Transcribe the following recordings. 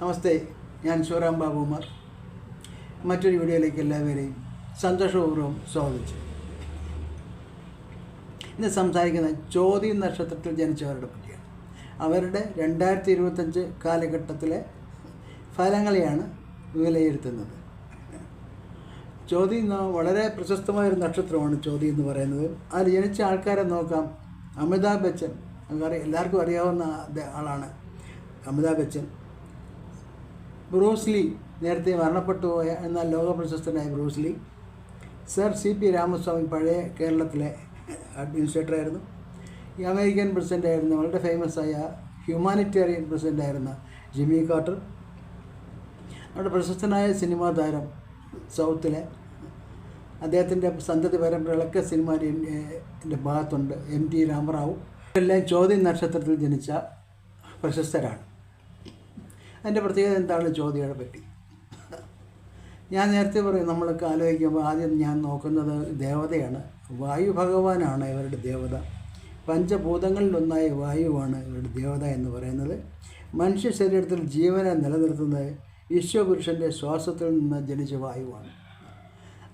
നമസ്തേ ഞാൻ ശിവറാം ബാബുമാർ മറ്റൊരു വീഡിയോയിലേക്ക് എല്ലാവരെയും സന്തോഷപൂർവം സ്വാഗതിച്ചു. ഇന്ന് സംസാരിക്കുന്ന ചോദ്യ നക്ഷത്രത്തിൽ ജനിച്ചവരുടെ പറ്റിയാണ് അവരുടെ രണ്ടായിരത്തി ഇരുപത്തഞ്ച് കാലഘട്ടത്തിലെ ഫലങ്ങളെയാണ് വിലയിരുത്തുന്നത്. ചോദ്യം വളരെ പ്രശസ്തമായ ഒരു നക്ഷത്രമാണ് ചോദ്യം എന്ന് പറയുന്നത്. അതിൽ ജനിച്ച ആൾക്കാരെ നോക്കാം. അമിതാഭ് ബച്ചൻ എല്ലാവർക്കും അറിയാവുന്ന ആളാണ് അമിതാഭ് ബച്ചൻ. ബ്രൂസ്ലി നേരത്തെ മരണപ്പെട്ടു പോയ എന്നാൽ ലോക പ്രശസ്തനായ Bruce Lee sir C P Ramaswamy പഴയ കേരളത്തിലെ അഡ്മിനിസ്ട്രേറ്റർ ആയിരുന്നു. ഈ അമേരിക്കൻ പ്രസിഡന്റ് ആയിരുന്ന വളരെ ഫേമസ് ആയ ഹ്യൂമാനിറ്റേറിയൻ പ്രസിഡന്റ് ആയിരുന്ന ജിമ്മി കാർട്ടർ. നമ്മുടെ പ്രശസ്തനായ സിനിമാ താരം സൗത്തിലെ അദ്ദേഹത്തിന്റെ സന്തതി പരമ്പരകളൊക്കെ സിനിമാന്റെ ഭാഗത്തുണ്ട് എം ടി രാമറാവു. എല്ലാം ചോദ്യം നക്ഷത്രത്തിൽ ജനിച്ച പ്രശസ്തരാണ്. അതിന്റെ പ്രത്യേകത എന്താണ്? ചോദ്യയുടെ പറ്റി. ഞാൻ നേരത്തെ പറയും നമ്മളൊക്കെ ആലോചിക്കുമ്പോൾ ആദ്യം ഞാൻ നോക്കുന്നത് ദേവതയാണ്. വായു ഭഗവാനാണ് ഇവരുടെ ദേവത. പഞ്ചഭൂതങ്ങളിലൊന്നായ വായുവാണ് ഇവരുടെ ദേവത എന്ന് പറയുന്നത്. മനുഷ്യ ശരീരത്തിൽ ജീവനെ നിലനിർത്തുന്നത് വിശ്വപുരുഷന്റെ ശ്വാസത്തിൽ നിന്ന് ജനിച്ച വായുവാണ്.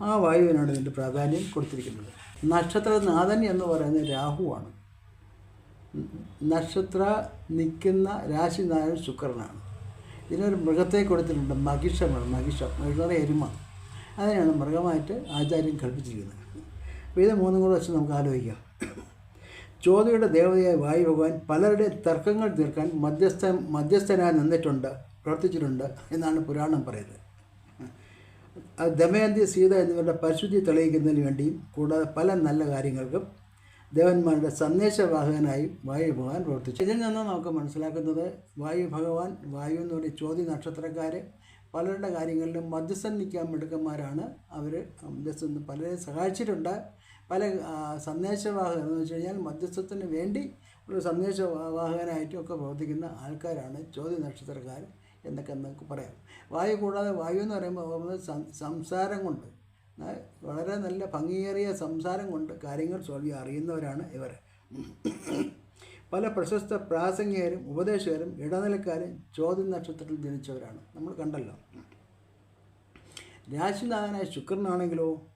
ആ വായുവിനാണ് ഇതിന്റെ പ്രാധാന്യം കൊടുത്തിരിക്കുന്നത്. നക്ഷത്രനാഥൻ എന്ന് പറയുന്നത് രാഹുവാണ്. നക്ഷത്ര നിൽക്കുന്ന രാശിനാഥൻ ശുക്രനാണ്. ഇതിനൊരു മൃഗത്തെ കൊടുത്തിട്ടുണ്ട്. മഹിഷമാണ്. മഹിഷം. മഹിഷം എരുമ. അതിനാണ് മൃഗമായിട്ട് ആചാര്യം കൽപ്പിച്ചിരിക്കുന്നത്. അപ്പോൾ ഇത് മൂന്നും കൂടെ വെച്ച് നമുക്ക് ആലോചിക്കാം. ചോദ്യയുടെ ദേവതയായ വായു ഭഗവാൻ പലരുടെ തർക്കങ്ങൾ തീർക്കാൻ മധ്യസ്ഥ മധ്യസ്ഥനായി നിന്നിട്ടുണ്ട് പ്രവർത്തിച്ചിട്ടുണ്ട് എന്നാണ് പുരാണം പറയുന്നത്. ദമയന്തി സീത എന്നിവരുടെ പരിശുദ്ധി തെളിയിക്കുന്നതിന് വേണ്ടിയും കൂടാതെ പല നല്ല കാര്യങ്ങൾക്കും ദേവന്മാരുടെ സന്ദേശവാഹകനായി വായു ഭഗവാൻ പ്രവർത്തിച്ചു. ഇതിൽ നിന്ന് നമുക്ക് മനസ്സിലാക്കുന്നത് വായു ഭഗവാൻ വായു എന്ന് പറയുന്ന ചോദ്യ നക്ഷത്രക്കാർ പലരുടെ കാര്യങ്ങളിലും മധ്യസ്ഥൻ നിൽക്കാൻ മിടുക്കന്മാരാണ്. അവർ മധ്യസ്ഥ പലരെ സഹായിച്ചിട്ടുണ്ട്. പല സന്ദേശവാഹകൻ എന്ന് വെച്ച് കഴിഞ്ഞാൽ മധ്യസ്ഥത്തിന് വേണ്ടി ഒരു സന്ദേശവാഹകനായിട്ടും ഒക്കെ പ്രവർത്തിക്കുന്ന ആൾക്കാരാണ് ചോദ്യ നക്ഷത്രക്കാർ എന്നൊക്കെ നമുക്ക് പറയാം. വായു കൂടാതെ വായു എന്ന് പറയുമ്പോൾ സംസാരം കൊണ്ട് വളരെ നല്ല ഭംഗിയേറിയ സംസാരം കൊണ്ട് കാര്യങ്ങൾ സ്വാമി അറിയുന്നവരാണ് ഇവർ. പല പ്രശസ്ത പ്രാസംഗികരും ഉപദേശകരും ഇടനിലക്കാരും ചോദ്യ നക്ഷത്രത്തിൽ ജനിച്ചവരാണ്. നമ്മൾ കണ്ടല്ലോ. രാശിനാഥനായ ശുക്രനാണെങ്കിലോ?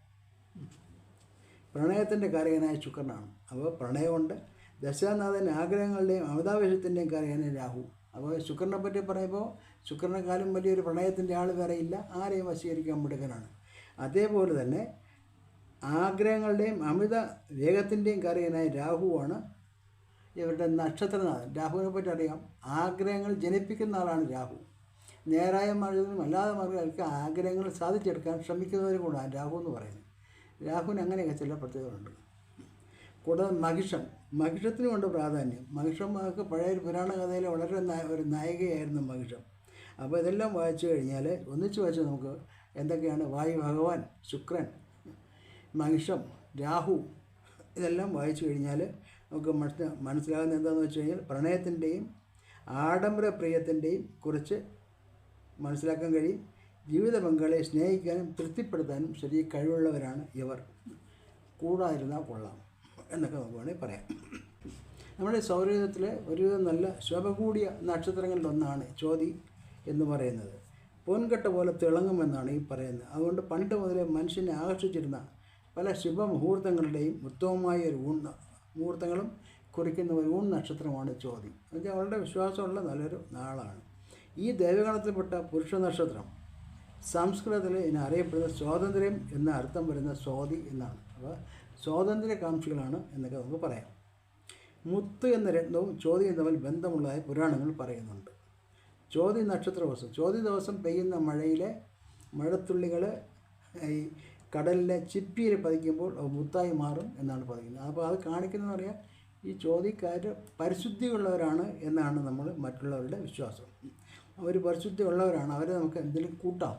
പ്രണയത്തിന്റെ കാരകനായ ശുക്രനാണ്. അപ്പോൾ പ്രണയമുണ്ട്. ദശാനാഥന്റെ ആഗ്രഹങ്ങളുടെയും അമിതാവേശത്തിന്റെയും കാരകനായ രാഹു. അപ്പോൾ ശുക്രനെ പറ്റി പറയുമ്പോൾ ശുക്രനെക്കാളും വലിയൊരു പ്രണയത്തിന്റെ ആൾ വേറെ ഇല്ല. ആരെയും വശീകരിക്കാൻ മിടുക്കനാണ്. അതേപോലെ തന്നെ ആഗ്രഹങ്ങളുടെയും അമിത വേഗത്തിന്റെയും കാരകനായ രാഹുവാണ് ഇവരുടെ നക്ഷത്രനാഥൻ. രാഹുവിനെ പറ്റി അറിയാം. ആഗ്രഹങ്ങൾ ജനിപ്പിക്കുന്ന ആളാണ് രാഹു. നേരായ മാർഗത്തിലും അല്ലാതെ മാർഗങ്ങൾക്ക് ആഗ്രഹങ്ങൾ സാധിച്ചെടുക്കാൻ ശ്രമിക്കുന്നവരും കൂടാണ് രാഹു എന്ന് പറയുന്നത്. രാഹുവിന് അങ്ങനെയൊക്കെ ചില പ്രത്യേകതകളുണ്ട്. കൂടാതെ മഹിഷം. മഹിഷത്തിനുമുണ്ട് പ്രാധാന്യം. മഹിഷം ഒക്കെ പഴയ ഒരു പുരാണ കഥയിലെ വളരെ ഒരു നായികയായിരുന്നു മഹിഷം. അപ്പോൾ ഇതെല്ലാം വായിച്ചു കഴിഞ്ഞാൽ ഒന്നിച്ച് വായിച്ച് നമുക്ക് എന്തൊക്കെയാണ്? വായു ഭഗവാൻ ശുക്രൻ മഹിഷം രാഹു ഇതെല്ലാം വായിച്ചു കഴിഞ്ഞാൽ നമുക്ക് മനസ്സിന് മനസ്സിലാകുന്ന എന്താണെന്ന് വെച്ച് കഴിഞ്ഞാൽ പ്രണയത്തിന്റെയും ആഡംബര പ്രിയത്തിന്റെയും കുറിച്ച് മനസ്സിലാക്കാൻ കഴിയും. ജീവിത പങ്കാളിയെ സ്നേഹിക്കാനും തൃപ്തിപ്പെടുത്താനും ശരി കഴിവുള്ളവരാണ് ഇവർ. കൂടാതിരുന്നാൽ കൊള്ളാം എന്നൊക്കെ നമുക്ക് വേണമെങ്കിൽ പറയാം. നമ്മുടെ സൗരയുധത്തിലെ ഒരുവിധം നല്ല ശോഭ കൂടിയ നക്ഷത്രങ്ങളിലൊന്നാണ് ചോതി എന്ന് പറയുന്നത്. പൊൻകട്ട പോലെ തിളങ്ങുമെന്നാണ് ഈ പറയുന്നത്. അതുകൊണ്ട് പണ്ട് മുതലേ മനുഷ്യനെ ആകർഷിച്ചിരുന്ന പല ശുഭമുഹൂർത്തങ്ങളുടെയും ഉത്തമമായ ഒരു ഊൺ മുഹൂർത്തങ്ങളും കുറിക്കുന്ന ഒരു ഊൺ നക്ഷത്രമാണ് ചോതി. എന്നുവെച്ചാൽ അവരുടെ വിശ്വാസമുള്ള നല്ലൊരു നാളാണ്. ഈ ദേവഗണത്തിൽപ്പെട്ട പുരുഷ നക്ഷത്രം സംസ്കൃതത്തിൽ ഇതിനെ അറിയപ്പെടുന്ന സ്വാതന്ത്ര്യം എന്ന അർത്ഥം വരുന്ന സ്വാതി എന്നാണ്. അപ്പോൾ സ്വാതന്ത്ര്യകാംക്ഷികളാണ് എന്നൊക്കെ നമുക്ക് പറയാം. മുത്ത് എന്ന രത്നവും ചോദ്യം തമ്മിൽ ബന്ധമുള്ളതായി പുരാണങ്ങൾ പറയുന്നുണ്ട്. ചോതി നക്ഷത്ര ദിവസം ചോതി ദിവസം പെയ്യുന്ന മഴയിലെ മഴത്തുള്ളികൾ ഈ കടലിലെ ചിപ്പിയിൽ പതിക്കുമ്പോൾ മുത്തായി മാറും എന്നാണ് പറയുന്നത്. അപ്പോൾ അത് കാണിക്കുന്നതെന്ന് പറയാൻ ഈ ചോദ്യക്കാർ പരിശുദ്ധിയുള്ളവരാണ് എന്നാണ് നമ്മൾ മറ്റുള്ളവരുടെ വിശ്വാസം. അവർ പരിശുദ്ധി ഉള്ളവരാണ് അവരെ നമുക്ക് എന്തെങ്കിലും കൂട്ടാം.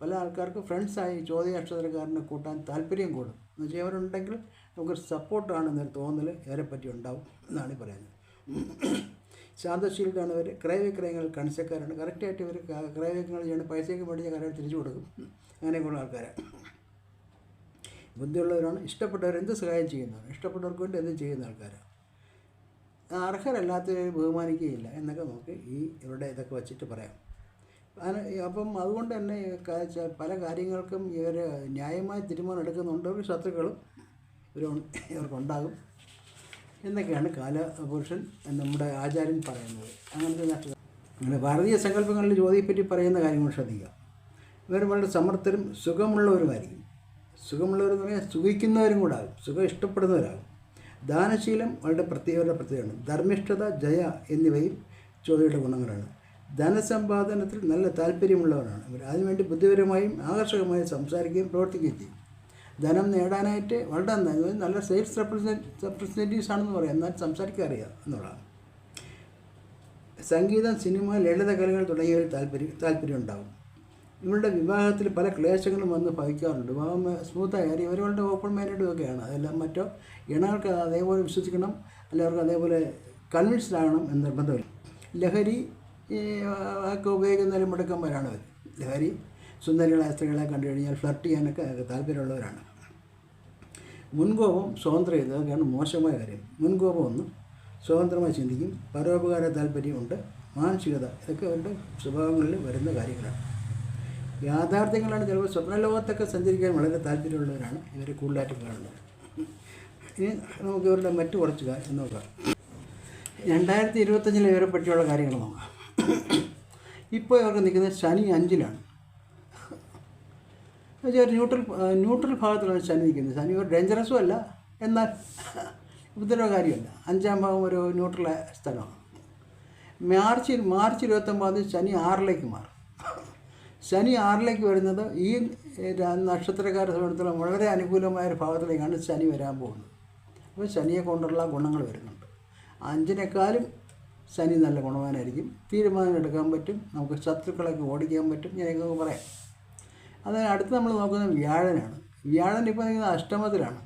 പല ആൾക്കാർക്ക് ഫ്രണ്ട്സായി ചോദ്യ നക്ഷത്രക്കാരനെ കൂട്ടാൻ താല്പര്യം കൂടും. എന്ന് വെച്ചാൽ അവരുണ്ടെങ്കിൽ നമുക്കൊരു സപ്പോർട്ടാണ് എന്നൊരു തോന്നൽ ഇവരെ പറ്റി ഉണ്ടാവും എന്നാണ് പറയുന്നത്. ശാന്തശീലാണ് ഇവർ ക്രയവിക്രയങ്ങൾ കണിശക്കാരാണ്. കറക്റ്റായിട്ട് ഇവർ ക്രയവിക്രയങ്ങൾ ചെയ്യണം പൈസയ്ക്ക് മേടിച്ച കാര്യം തിരിച്ചു കൊടുക്കും. അങ്ങനെയൊക്കെയുള്ള ആൾക്കാരാണ്. ബുദ്ധിയുള്ളവരാണ്. ഇഷ്ടപ്പെട്ടവർ എന്ത് സഹായം ചെയ്യുന്നവർ ഇഷ്ടപ്പെട്ടവർക്ക് വേണ്ടി എന്ത് ചെയ്യുന്ന ആൾക്കാരാണ്. അർഹരല്ലാത്തവരെ ബഹുമാനിക്കുകയില്ല എന്നൊക്കെ നമുക്ക് ഈ ഇവരുടെ ഇതൊക്കെ വച്ചിട്ട് പറയാം. അപ്പം അതുകൊണ്ട് തന്നെ പല കാര്യങ്ങൾക്കും ഇവർ ന്യായമായ തീരുമാനം എടുക്കുന്നുണ്ട്. ഒരു ശത്രുക്കളും ഇവർ ഇവർക്കുണ്ടാകും എന്നൊക്കെയാണ് കാലപുരുഷൻ നമ്മുടെ ആചാര്യൻ പറയുന്നത്. അങ്ങനത്തെ നഷ്ടം അങ്ങനെ ഭാരതീയ സങ്കല്പങ്ങളിൽ ജ്യോതിയെപ്പറ്റി പറയുന്ന കാര്യങ്ങൾ ശ്രദ്ധിക്കുക. ഇവർ വളരെ സമർത്ഥരും സുഖമുള്ളവരുമായിരിക്കും. പറഞ്ഞാൽ സുഖിക്കുന്നവരും കൂടെ ആകും സുഖം ഇഷ്ടപ്പെടുന്നവരാകും ദാനശീലം വളരെ പ്രത്യേകരുടെ പ്രത്യേകമാണ് ധർമ്മിഷ്ഠത ജയ എന്നിവയും ചോദ്യയുടെ ഗുണങ്ങളാണ്. ധനസമ്പാദനത്തിൽ നല്ല താല്പര്യമുള്ളവരാണ് ഇവർ. അതിനുവേണ്ടി ബുദ്ധിപരമായും ആകർഷകമായും സംസാരിക്കുകയും പ്രവർത്തിക്കുകയും ചെയ്യും. ധനം നേടാനായിട്ട് വളരെ നല്ല സെയിൽസ് റെപ്രസെന്റ് റെപ്രസെന്റേറ്റീവ്സ് ആണെന്ന് പറയാം. എന്നാൽ സംസാരിക്കാൻ അറിയാം എന്നുള്ളതാണ്. സംഗീതം സിനിമ ലളിതകലകൾ തുടങ്ങിയവയിൽ താല്പര്യം താല്പര്യം ഉണ്ടാകും ഇവരുടെ വിവാഹത്തിൽ പല ക്ലേശങ്ങളും വന്ന് ഭവിക്കാറുണ്ട്. വിവാഹം സ്മൂത്തായി കാര്യം ഇവരുടെ ഓപ്പൺ മൈൻഡും ഒക്കെയാണ്. അതെല്ലാം മറ്റോ? ഇണകൾക്ക് അതേപോലെ വിശ്വസിക്കണം. അല്ലെങ്കിൽ അവർക്ക് അതേപോലെ കൺവിൻസ്ഡ് ആകണം എന്ന് നിർബന്ധമില്ല. ലഹരി ഒക്കെ ഉപയോഗിക്കുന്നതിലും മുടക്കന്മാരാണ് അവർ ലഹരി സുന്ദരികളായ സ്ത്രീകളെ കണ്ടു കഴിഞ്ഞാൽ ഫ്ലർട്ട് ചെയ്യാനൊക്കെ താല്പര്യമുള്ളവരാണ്. മുൻകോപം സ്വതന്ത്രം ഇതൊക്കെയാണ് മോശമായ കാര്യം. മുൻകോപം ഒന്നും സ്വതന്ത്രമായി ചിന്തിക്കും. പരോപകാര താല്പര്യമുണ്ട് മാനസികത ഇതൊക്കെ അവരുടെ സ്വഭാവങ്ങളിൽ വരുന്ന കാര്യങ്ങളാണ്. യാഥാർത്ഥ്യങ്ങളാണ്. ചിലപ്പോൾ സ്വപ്നലോകത്തൊക്കെ സഞ്ചരിക്കാൻ വളരെ താല്പര്യമുള്ളവരാണ്. ഇവർ കൂടുതലായിട്ട് കാണുന്നത്. ഇനി നമുക്ക് ഇവരുടെ മറ്റു കുറച്ച് നോക്കാം. രണ്ടായിരത്തി ഇരുപത്തഞ്ചിലെ ഇവരെ പറ്റിയുള്ള കാര്യങ്ങൾ നോക്കാം. ഇപ്പോൾ ഇവർക്ക് നിൽക്കുന്നത് ശനി അഞ്ചിലാണ്. ഒരു ന്യൂട്രൽ ന്യൂട്രൽ ഭാഗത്തിലാണ് ശനി നിൽക്കുന്നത്. ശനി ഒരു ഡേഞ്ചറസും അല്ല. എന്നാൽ ഉപദ്രവ കാര്യമല്ല. അഞ്ചാം ഭാഗം ഒരു ന്യൂട്രൽ സ്ഥലമാണ്. മാർച്ച് മാർച്ച് ഇരുപത്തൊമ്പതിന് ശനി ആറിലേക്ക് മാറും. ശനി ആറിലേക്ക് വരുന്നത് ഈ നക്ഷത്രക്കാര സംബന്ധിച്ചിടത്തോളം വളരെ അനുകൂലമായ ഒരു ഭാഗത്തിലേക്കാണ് ശനി വരാൻ പോകുന്നത്. അപ്പോൾ ശനിയെ കൊണ്ടുള്ള ഗുണങ്ങൾ വരുന്നുണ്ട്. അഞ്ചിനേക്കാളും ശനി നല്ല ഗുണവാനായിരിക്കും. തീരുമാനം എടുക്കാൻ പറ്റും. നമുക്ക് ശത്രുക്കളൊക്കെ ഓടിക്കാൻ പറ്റും. ഞാൻ നമുക്ക് പറയാം. അതിന് അടുത്ത് നമ്മൾ നോക്കുന്നത് വ്യാഴനാണ്. വ്യാഴൻ ഇപ്പോൾ നിൽക്കുന്നത് അഷ്ടമത്തിലാണ്.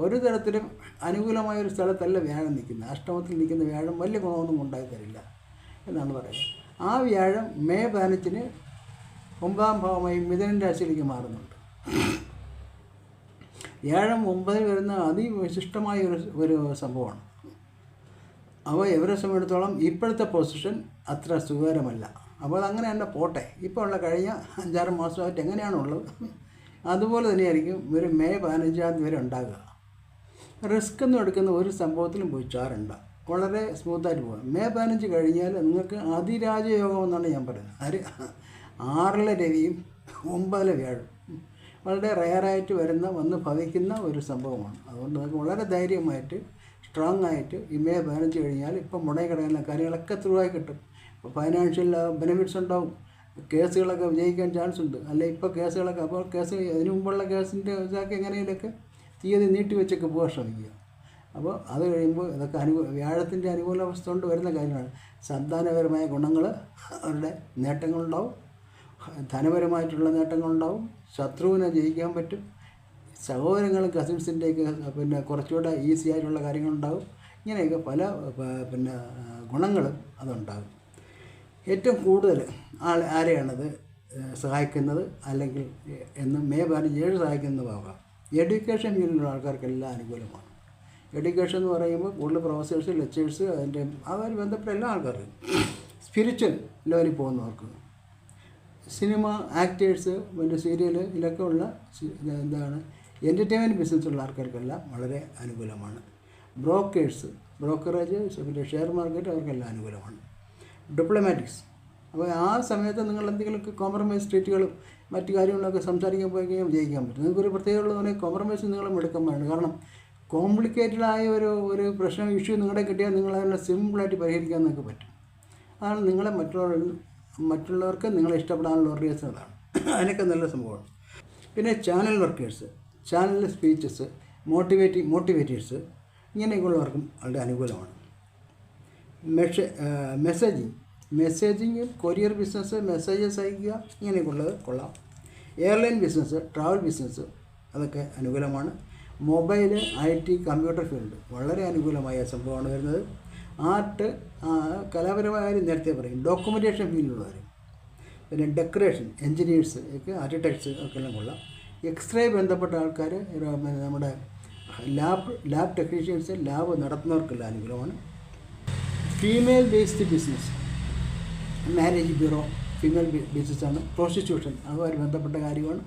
ഒരു തരത്തിലും അനുകൂലമായ ഒരു സ്ഥലത്തല്ല വ്യാഴം നിൽക്കുന്നത്. അഷ്ടമത്തിൽ നിൽക്കുന്ന വ്യാഴം വലിയ ഗുണമൊന്നും ഉണ്ടായി തരില്ല എന്നാണ് പറയുന്നത്. ആ വ്യാഴം മേ പതിനഞ്ചിന് ഒമ്പതാം ഭാവമായി മിഥുനൻ രാശിയിലേക്ക് മാറുന്നുണ്ട്. ഏഴും ഒമ്പതിൽ വരുന്ന അതിവിശിഷ്ടമായ ഒരു ഒരു സംഭവമാണ്. അവ ഇവരെ സംബന്ധിച്ചിടത്തോളം ഇപ്പോഴത്തെ പൊസിഷൻ അത്ര സുഖകരമല്ല. അപ്പോൾ അങ്ങനെ തന്നെ പോട്ടെ. ഇപ്പോൾ ഉള്ള കഴിഞ്ഞ അഞ്ചാറ് മാസമായിട്ട് എങ്ങനെയാണുള്ളത് അതുപോലെ തന്നെയായിരിക്കും ഒരു മെയ് പതിനഞ്ചാം തീയതി വരെ ഉണ്ടാകുക. റിസ്ക് ഒന്നും എടുക്കുന്ന ഒരു സംഭവത്തിലും പോയി ചാറുണ്ട വളരെ സ്മൂത്തായിട്ട് പോകാം മെയ് പതിനഞ്ച് കഴിഞ്ഞാൽ നിങ്ങൾക്ക് അതിരാജയോഗം എന്നാണ് ഞാൻ പറയുന്നത്. ആറിലെ രവിയും ഒമ്പതിലെ വ്യാഴും. വളരെ റയറായിട്ട് വരുന്ന വന്ന് ഭവിക്കുന്ന ഒരു സംഭവമാണ്. അതുകൊണ്ട് നമുക്ക് വളരെ ധൈര്യമായിട്ട് സ്ട്രോങ് ആയിട്ട് ഇമയെ മെയ് പതിനഞ്ച് കഴിഞ്ഞാൽ ഇപ്പം മുടങ്ങി കിടക്കുന്ന കാര്യങ്ങളൊക്കെ ത്രൂവായി കിട്ടും. ഇപ്പോൾ ഫൈനാൻഷ്യൽ ബെനിഫിറ്റ്സ് ഉണ്ടാവും. കേസുകളൊക്കെ വിജയിക്കാൻ ചാൻസ് ഉണ്ട്. അല്ലെ ഇപ്പോൾ കേസുകളൊക്കെ അപ്പോൾ കേസ് അതിനു മുമ്പുള്ള കേസിന്റെ ഇതൊക്കെ എങ്ങനെയൊക്കെ തീയതി നീട്ടി വെച്ചൊക്കെ പോകാൻ ശ്രമിക്കുക. അപ്പോൾ അത് കഴിയുമ്പോൾ ഇതൊക്കെ അനുകൂ വ്യാഴത്തിന്റെ അനുകൂല അവസ്ഥ കൊണ്ട് വരുന്ന കാര്യമാണ് സന്താനപരമായ ഗുണങ്ങൾ അവരുടെ നേട്ടങ്ങളുണ്ടാവും. ധനപരമായിട്ടുള്ള നേട്ടങ്ങളുണ്ടാവും. ശത്രുവിനെ ജയിക്കാൻ പറ്റും. സഹോദരങ്ങളും കസിൻസിന്റെയൊക്കെ പിന്നെ കുറച്ചുകൂടെ ഈസി ആയിട്ടുള്ള കാര്യങ്ങളുണ്ടാവും. ഇങ്ങനെയൊക്കെ പല പിന്നെ ഗുണങ്ങളും അതുണ്ടാകും. ഏറ്റവും കൂടുതൽ ആൾ ആരെയാണത് സഹായിക്കുന്നത്? അല്ലെങ്കിൽ എന്ന് മെയ് പതിനഞ്ച് ഏഴ് സഹായിക്കുന്നത് ഭാഗം എഡ്യൂക്കേഷൻ ഫീൽഡിലുള്ള ആൾക്കാർക്കെല്ലാം അനുകൂലമാണ്. എഡ്യൂക്കേഷൻ എന്ന് പറയുമ്പോൾ കൂടുതൽ പ്രൊഫസേഴ്സ് ലെക്ചേഴ്സ് അതിന്റെ അതുമായി ബന്ധപ്പെട്ട എല്ലാ ആൾക്കാർക്കും. സ്പിരിച്വൽ ലെവലിൽ പോകുന്നവർക്ക് സിനിമ ആക്ടേഴ്സ് പിന്നെ സീരിയൽ ഇതിലൊക്കെ ഉള്ള എന്താണ് എന്റർടൈൻമെന്റ് ബിസിനസ്സുള്ള ആൾക്കാർക്കെല്ലാം വളരെ അനുകൂലമാണ്. ബ്രോക്കേഴ്സ് ബ്രോക്കറേജ് പിന്നെ ഷെയർ മാർക്കറ്റ് അവർക്കെല്ലാം അനുകൂലമാണ്. ഡിപ്ലോമാറ്റിക്സ് അപ്പോൾ ആ സമയത്ത് നിങ്ങൾ എന്തെങ്കിലും കോംപ്രമൈസ് ട്രീറ്റുകളും മറ്റു കാര്യങ്ങളൊക്കെ സംസാരിക്കാൻ പോയി കഴിഞ്ഞാൽ വിജയിക്കാൻ പറ്റും. നിങ്ങൾക്കൊരു പ്രത്യേകമുള്ളതുപോലെ കോംപ്രമൈസ് നിങ്ങൾ പാടില്ല. കാരണം കോംപ്ലിക്കേറ്റഡ് ആയ ഒരു ഒരു പ്രശ്നം ഇഷ്യൂ നിങ്ങളുടെ കിട്ടിയാൽ നിങ്ങൾ അതിനെ സിമ്പിളായിട്ട് പരിഹരിക്കാൻ നിങ്ങൾക്ക് പറ്റും. അതാണ് നിങ്ങളെ മറ്റുള്ളവർ മറ്റുള്ളവർക്ക് നിങ്ങളെ ഇഷ്ടപ്പെടാനുള്ള ഒരു അതിനൊക്കെ നല്ല സംഭവമാണ്. പിന്നെ channel workers channel speeches motivate motivators ഇങ്ങനെയൊക്കെയുള്ളവർക്കും വളരെ അനുകൂലമാണ്. മെഷ messaging messaging courier business messages അയക്കുക ഇങ്ങനെയൊക്കെയുള്ളത് കൊള്ളാം. എയർലൈൻ ബിസിനസ് ട്രാവൽ ബിസിനസ് അതൊക്കെ അനുകൂലമാണ്. Mobile I T computer field വളരെ അനുകൂലമായ സംഭവമാണ് വരുന്നത്. ആർട്ട് കലാപരമായ കാര്യം നേരത്തെ പറയും. ഡോക്യുമെന്റേഷൻ ഫീൽഡിലുള്ളവർ പിന്നെ ഡെക്കറേഷൻ എൻജിനീയേഴ്സ് ഒക്കെ ആർക്കിടെക്ട്സ് ഒക്കെ എല്ലാം കൊള്ളാം. എക്സ്റേ ബന്ധപ്പെട്ട ആൾക്കാർ നമ്മുടെ ലാബ് ലാബ് ടെക്നീഷ്യൻസ് ലാബ് നടത്തുന്നവർക്കെല്ലാം അനുഗ്രഹമാണ്. Female based business marriage bureau female ബിസിനസ്സാണ് പ്രോസ്റ്റിറ്റ്യൂഷൻ അതുമായി ബന്ധപ്പെട്ട കാര്യമാണ്.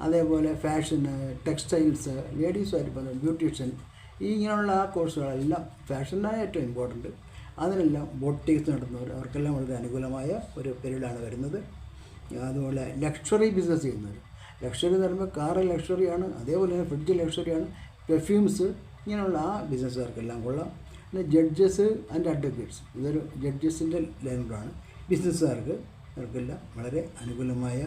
അതേപോലെ ഫാഷൻ ടെക്സ്റ്റൈൽസ് ലേഡീസുമായിട്ട് ബന്ധം ബ്യൂട്ടീഷ്യൻ ഇങ്ങനെയുള്ള ആ കോഴ്സുകളെല്ലാം ഫാഷനാണ് ഏറ്റവും ഇമ്പോർട്ടന്റ് അതിനെല്ലാം ബോട്ടിക്സ് നടത്തുന്നവർ അവർക്കെല്ലാം വളരെ അനുകൂലമായ ഒരു പീരീഡാണ് വരുന്നത്. അതുപോലെ ലക്ഷറി ബിസിനസ് ചെയ്യുന്നവർ. ലക്ഷറി എന്ന് പറയുമ്പോൾ കാറ് ലക്ഷറിയാണ് അതേപോലെ തന്നെ ഫ്രിഡ്ജ് ലക്ഷറിയാണ് പെർഫ്യൂംസ് ഇങ്ങനെയുള്ള ആ ബിസിനസ്സുകാർക്കെല്ലാം കൊള്ളാം. പിന്നെ ജഡ്ജസ് ആൻഡ് അഡ്വക്കേറ്റ്സ് ഇതൊരു ജഡ്ജസിന്റെ ലൈനിലാണ് ബിസിനസ്സുകാർക്ക് അവർക്കെല്ലാം വളരെ അനുകൂലമായ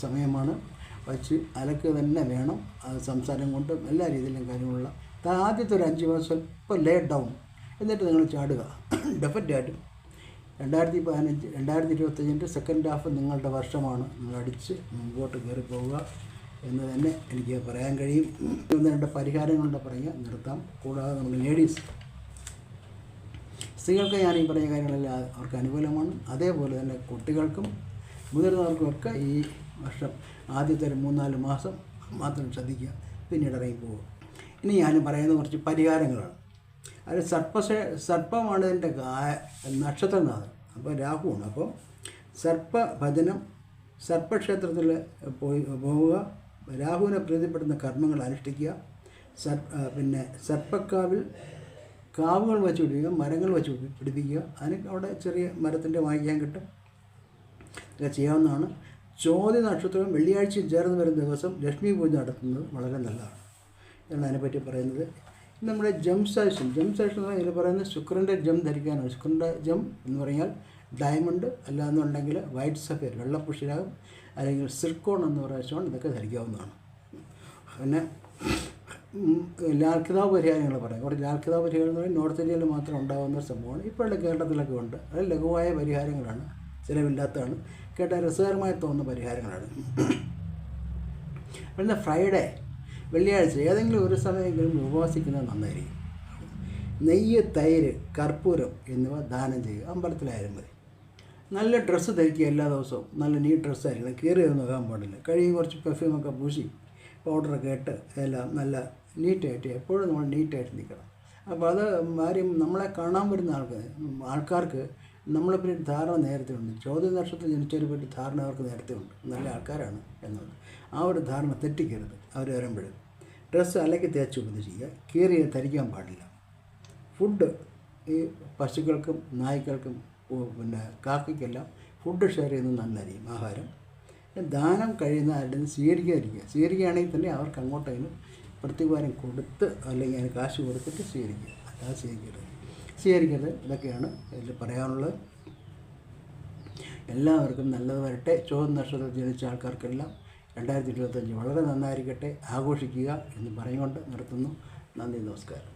സമയമാണ്. വച്ച് അലക്ക് തന്നെ വേണം. സംസാരം കൊണ്ടും എല്ലാ രീതിയിലും കാര്യമുള്ള. ത- ആദ്യത്തെ ഒരു അഞ്ച് മാസം സ്വല്പം ലേ ഡൗൺ എന്നിട്ട് നിങ്ങൾ ചാടുക. ഡെഫറ്റായിട്ടും രണ്ടായിരത്തി പതിനഞ്ച് രണ്ടായിരത്തി ഇരുപത്തഞ്ചിന്റെ സെക്കൻഡ് ഹാഫ് നിങ്ങളുടെ വർഷമാണ്. നിങ്ങൾ അടിച്ച് മുമ്പോട്ട് കയറി പോവുക എന്ന് തന്നെ എനിക്ക് പറയാൻ കഴിയും. ഒന്ന് രണ്ട് പരിഹാരങ്ങളുടെ പറയുക നിർത്താം. കൂടാതെ നമ്മൾ ലേഡീസ് സ്ത്രീകൾക്ക് ഞാൻ ഈ പറയുന്ന കാര്യങ്ങളെല്ലാം അവർക്ക് അനുകൂലമാണ്. അതേപോലെ തന്നെ കുട്ടികൾക്കും മുതിർന്നവർക്കുമൊക്കെ ഈ വർഷം ആദ്യത്തെ ഒരു മൂന്നാൽ മാസം മാത്രം ശ്രദ്ധിക്കുക. പിന്നീട് ഇറങ്ങി പോകുക ഇനി ഞാൻ പറയുന്ന കുറച്ച് പരിഹാരങ്ങളാണ്. അത് സർപ്പശേ സർപ്പമാണ് ഇതിന്റെ ഗായ നക്ഷത്രനാഥൻ അപ്പോൾ രാഹുവാണ്. അപ്പോൾ സർപ്പ ഭജനം സർപ്പക്ഷേത്രത്തിൽ പോയി പോവുക രാഹുവിനെ പ്രീതിപ്പെടുന്ന കർമ്മങ്ങൾ അനുഷ്ഠിക്കുക സർ പിന്നെ സർപ്പക്കാവിൽ കാവുകൾ വെച്ച് പിടിപ്പിക്കുക മരങ്ങൾ വെച്ച് പിടി- പിടിപ്പിക്കുക. അതിന് അവിടെ ചെറിയ മരത്തിന്റെ വാങ്ങിക്കാൻ കിട്ടും. ഇതൊക്കെ ചെയ്യാവുന്നതാണ്. ചോദ്യ നക്ഷത്രം വെള്ളിയാഴ്ച ചേർന്ന് വരുന്ന ദിവസം ലക്ഷ്മി പൂജ നടത്തുന്നത് വളരെ നല്ലതാണ്. എന്നാണ് അതിനെപ്പറ്റി പറയുന്നത്. നമ്മുടെ ജം സാഷൻ. ജം സാഷൻ എന്ന് ഇതിൽ പറയുന്നത് ശുക്രന്റെ ജം ധരിക്കാനാണ്. ശുക്രന്റെ ജം എന്ന് പറഞ്ഞാൽ ഡയമണ്ട് അല്ലാന്നുണ്ടെങ്കിൽ വൈറ്റ് സഫേർ വെള്ളപ്പുഷിരാകും അല്ലെങ്കിൽ സിർക്കോൺ എന്ന് പറയുന്ന സ്റ്റോൺ ഇതൊക്കെ ധരിക്കാവുന്നതാണ്. പിന്നെ ലാൽക്കിതാവ് ലാൽ പരിഹാരങ്ങൾ പറയാം. കുറച്ച് ലാൽക്കിതാവ് പരിഹാരം എന്ന് പറഞ്ഞാൽ നോർത്ത് ഇന്ത്യയിൽ മാത്രം ഉണ്ടാകുന്ന ഒരു സംഭവമാണ്. ഇപ്പോഴുള്ള കേരളത്തിലൊക്കെ ഉണ്ട്. അത് ലഘുവായ പരിഹാരങ്ങളാണ്. ചിലവില്ലാത്തതാണ്. കേട്ടാൽ രസകരമായി തോന്നുന്ന പരിഹാരങ്ങളാണ്. പിന്നെ ഫ്രൈഡേ. വെള്ളിയാഴ്ച ഏതെങ്കിലും ഒരു സമയമെങ്കിലും ഉപവാസിക്കുന്നത് നന്നായിരിക്കും. നെയ്യ് തൈര് കർപ്പൂരം എന്നിവ ദാനം ചെയ്യുക. അമ്പലത്തിലായാലും മതി. നല്ല ഡ്രസ്സ് ധരിക്കുക എല്ലാ ദിവസവും. നല്ല നീറ്റ് ഡ്രസ്സായിരിക്കണം കീറിയൊന്നും നോക്കാൻ പാടില്ല. കഴുകി കുറച്ച് പെർഫ്യൂമൊക്കെ പൂശി പൗഡറൊക്കെ ഇട്ട് എല്ലാം നല്ല നീറ്റായിട്ട് എപ്പോഴും നമ്മൾ നീറ്റായിട്ട് നിൽക്കണം. അപ്പോൾ അത് ആരും നമ്മളെ കാണാൻ വരുന്ന ആൾക്ക് ആൾക്കാർക്ക് നമ്മളെ പറ്റി ധാരണ നേരത്തെ ഉണ്ട് ചോദ്യ നക്ഷത്രത്തിൽ ജനിച്ചവരെ പറ്റി ധാരണ അവർക്ക് നേരത്തെ ഉണ്ട് നല്ല ആൾക്കാരാണ് എന്നുള്ളത്. ആ ഒരു ധാരണ തെറ്റിക്കരുത്. അവർ വരുമ്പോഴും. ഡ്രസ്സ് അലക്കി തേച്ച് ഉപദേശിക്കുക കീറി ധരിക്കാൻ പാടില്ല. ഫുഡ് ഈ പശുക്കൾക്കും നായ്ക്കൾക്കും പിന്നെ കാക്കയ്ക്കെല്ലാം ഫുഡ് ഷെയർ ചെയ്യുന്നത് നല്ലതായിരിക്കും. ആഹാരം. ദാനം കഴിയുന്ന ആരുടെ സ്വീകരിക്കാതിരിക്കുക. സ്വീകരിക്കുകയാണെങ്കിൽ തന്നെ അവർക്ക് അങ്ങോട്ടെങ്കിലും പ്രത്യുപകാരം കൊടുത്ത് അല്ലെങ്കിൽ അതിന് കാശ് കൊടുത്തിട്ട് സ്വീകരിക്കുക. അല്ലാതെ സ്വീകരിക്കരുത് സ്വീകരിക്കരുത് ഇതൊക്കെയാണ് ഇതിൽ പറയാനുള്ളത്. എല്ലാവർക്കും നല്ലത് വരട്ടെ. ചോദ്യ നക്ഷത്രത്തിൽ ജനിച്ച ആൾക്കാർക്കെല്ലാം രണ്ടായിരത്തി ഇരുപത്തഞ്ച് വളരെ നന്നായിരിക്കട്ടെ. ആഘോഷിക്കുക എന്ന് പറഞ്ഞുകൊണ്ട് നിർത്തുന്നു. നന്ദി നമസ്കാരം.